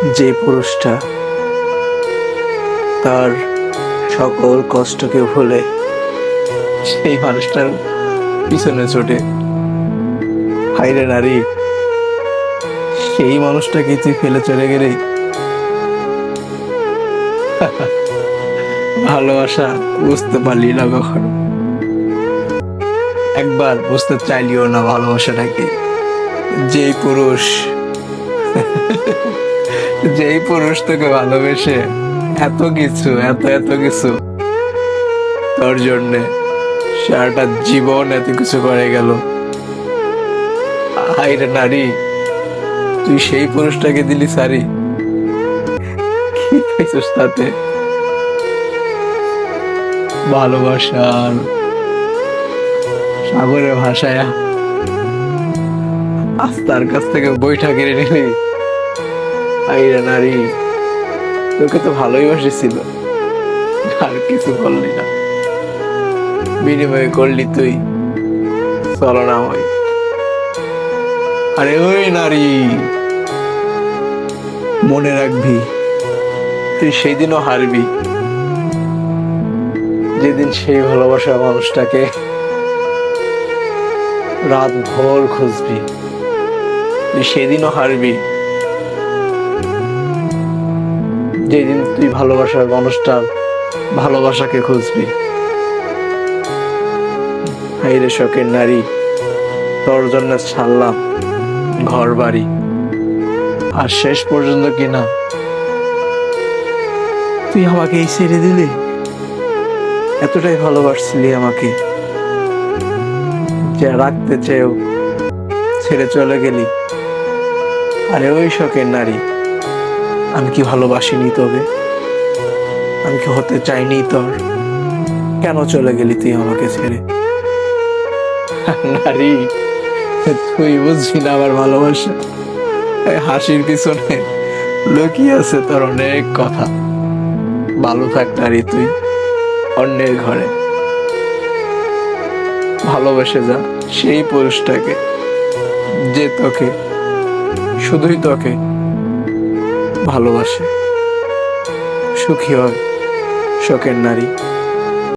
যে পুরুষটা তার সকল কষ্টকে ভুলে সেই মানুষটার পিছনে ছোটে হাইরে নারী সেই মানুষটাকে তুই ফেলে চলে গেলে? ভালোবাসা বুঝতে পারলি না কখনো। একবার বুঝতে চাইলিও না ভালোবাসাটাকে। যে পুরুষ যেই পুরুষ তোকে ভালোবেসে এত কিছু, এত এত কিছু, তোর জন্যে সারাটা জীবন এত কিছু করে গেল। হাইরে নারী, তুই সেই পুরুষটাকে দিলি সারি। কি পাইছিস তাতে? ভালোবাসার সাগরের ভাষায় আজ তার কাছ থেকে বইটা কিনে নিলি। আইরে নারী, তোকে তো ভালোই বাসেছিল আর কিছু বললি না। বিনিময়ে করলি তুই। চলো না ওই আরে ওই নারী, মনে রাখবি, তুই সেই দিনও হারবি। যেদিন সেই ভালোবাসা মানুষটাকে রাত ভোর খুঁজবি, তুই সেদিনও হারবি। যেদিন তুই ভালোবাসার মানুষটার ভালোবাসাকে খুঁজবি হাইরে শখের নারী, তোর জন্য ছাড়লাম ঘর বাড়ি আর শেষ পর্যন্ত কিনা তুই আমাকে এই ছেড়ে দিলি? এতটাই ভালোবাসছিলি আমাকে যে রাখতে চেয়েও ছেড়ে চলে গেলি। আরে ওই শখের নারী। আমি কি ভালোবাসিনি তবে আমি কি হতে চাইনি তোর? কেন চলে গেলি তুই আমাকে ছেড়ে? নারী, তুই বুঝবি না আমার ভালোবাসা। হাসির পিছনে লুকিয়ে আছে তোর অনেক কথা। ভালো থাক নারী তুই, অন্যের ঘরে। ভালোবেসে যা সেই পুরুষটাকে, যে তোকে, শুধুই তোকে ভালোবাসে। সুখী হয় শোকের নারী।